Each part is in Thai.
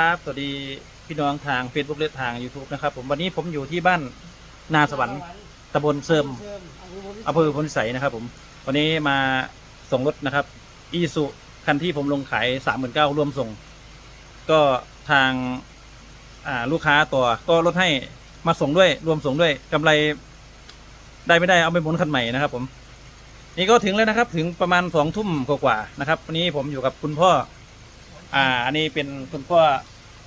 ครับสวัสดีพี่น้องทาง Facebook และทาง YouTube นะครับผมวันนี้ผมอยู่ที่บ้านนาสวรรค์ตำบลเสริมอำเภอพลพิสัยนะครับผมวันนี้มาส่งรถนะครับอีสุคันที่ผมลงขายสามหมื่นเก้ารวมส่ง ก็ทางอ่าลูกค้าตัวก็ลดให้มาส่งด้วยรวมส่งด้วยกำไรได้ไม่ได้เอาไปหมุนคันใหม่นะครับผม นี่ก็ถึงแล้วนะครับถึงประมาณสองทุ่มกว่าๆนะครับวันนี้ผมอยู่กับคุณพ่อ อ่า อันนี้เป็นคุณพ่อ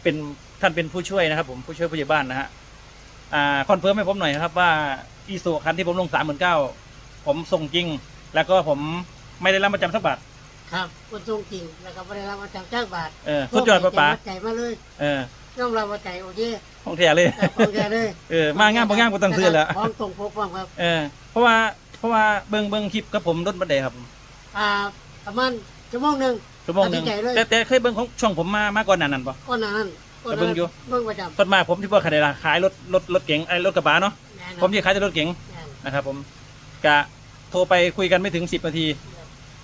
เป็นท่านเป็นผู้ช่วยนะครับ ผมผู้ช่วยผู้ใหญ่บ้านนะฮะอ่าคอนเฟิร์มให้ผมหน่อยนะครับ ว่าอีสุคันที่ผมลงสามหมื่นเก้าผมส่งจริง แล้วก็ผมไม่ได้รับประจำสักบาทครับคนทรงจริงแล้วก็ไม่ได้รับมาจากจ้างบาทเออสุดยอดป้าป๋าใจมาเลย เออน้องเรามาใจโอเคห้องเทียเลยแต่ของแกเลยเออมางามบ่งามก็ต้องซื้อแล้วพร้อมตรงพบพร้อมครับเออเพราะว่าเพราะว่าเบิ้งเบิ้งคลิปกับผมรถบันไดครับผมอ่าประมาณชั่วโมงหนึ่ง ชั่วโมงหนึ่งตัดสินใจเลย แต่แต่เคยเบิ้งของช่องผมมามาก่อนหนานั้นปะก็นานนั้นก็แต่เบิ่งอยู่ เบิ่งประจำส่วนมากผมที่ว่าขายขายรถรถรถเก๋งไอ้รถกระบะเนาะแน่นอนผมที่ขายแต่รถเก๋งแน่นอนนะครับผมกะโทรไปคุยกันไม่ถึงสิบนาที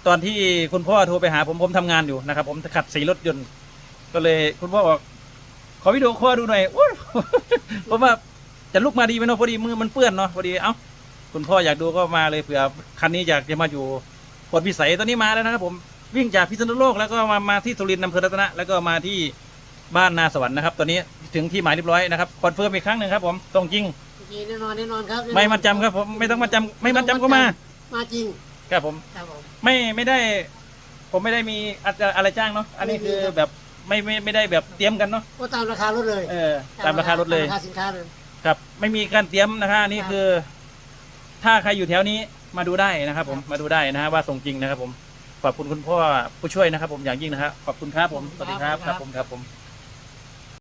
ตอนที่คุณพ่อโทรไปหาผมผมทำงานอยู่นะครับ ผมขัดสีรถยนต์ก็เลยคุณพ่อบอกขอวิดีโอคอลดูหน่อยโอ้ย ผมว่าจะลุกมาดีไหมเนาะพอดีมือมันเปื้อนเนาะพอดีเอ้าคุณพ่ออยากดูก็มาเลยเผื่อคันนี้อยากจะมาอยู่พลพิสัยตอนนี้มาแล้วนะครับผม วิ่งจากพิษณุโลกแล้วก็มามาที่สุรินทร์อำเภอรัตนะแล้วก็มาที่บ้านนาสวรรค์นะครับตอนนี้ถึงที่หมายเรียบร้อยนะครับคอนเฟิร์มอีกครั้งหนึ่งครับผมตรงจริงจริงแน่นอนแน่นอนครับแน่นอนไม่มัดจำครับผมไม่ต้องมัดจำไม่มัดจำก็มามาจริงครับผม ครับผม ไม่ไม่ได้ ผมไม่ได้มีอะไรอะไรจ้างเนาะอันนี้คือแบบไม่ไม่ไม่ได้แบบเตรียมกันเนาะก็ตามราคารถเลยเออตามราคารถเลย ตมราคาสินค้าเลย ครับไม่มีการเตรียมนะครับอันนี้ครับ คือ ถ้าใครอยู่แถวนี้มาดูได้นะครับ ผมมาดูได้นะฮะว่าส่งจริงนะครับ ผม ขอบคุณคุณพ่อผู้ช่วยนะครับ ผมอย่างยิ่งนะครับขอบคุณครับผมสวัสดีครับครับผมครับผม